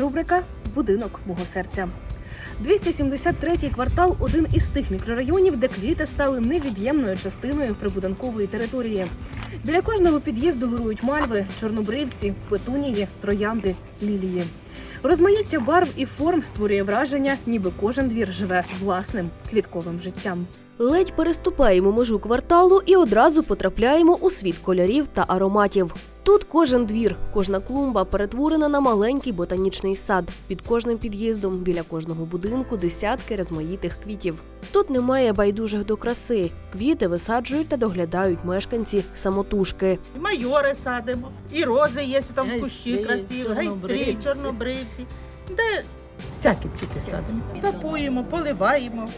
Рубрика Будинок мого серця. 273-й квартал один із тих мікрорайонів, де квіти стали невід'ємною частиною прибудинкової території. Біля кожного під'їзду вирують мальви, чорнобривці, петунії, троянди, лілії. Розмаїття барв і форм створює враження, ніби кожен двір живе власним квітковим життям. Ледь переступаємо межу кварталу і одразу потрапляємо у світ кольорів та ароматів. Тут кожен двір, кожна клумба перетворена на маленький ботанічний сад. Під кожним під'їздом, біля кожного будинку десятки розмаїтих квітів. Тут немає байдужих до краси. Квіти висаджують та доглядають мешканці самотужки. Майори садимо, і рози є там кущі красиві, гайстрі, чорнобриці чорнобривці. Де всякі цвіти садимо. Сапуємо, поливаємо,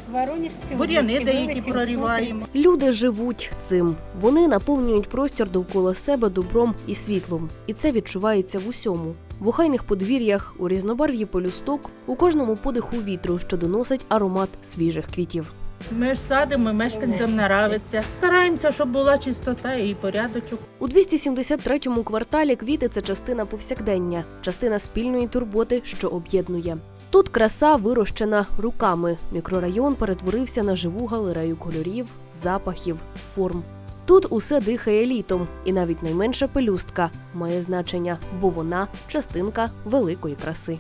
бур'яни деякі проріваємо. Люди живуть цим. Вони наповнюють простір довкола себе добром і світлом. І це відчувається в усьому. В охайних подвір'ях, у різнобарв'ї полюсток, у кожному подиху вітру, що доносить аромат свіжих квітів. Ми ж садимо, мешканцям нравиться. Стараємося, щоб була чистота і порядочок. У 273-му кварталі квіти це частина повсякдення, частина спільної турботи, що об'єднує. Тут краса вирощена руками. Мікрорайон перетворився на живу галерею кольорів, запахів, форм. Тут усе дихає літом, і навіть найменша пелюстка має значення, бо вона частинка великої краси.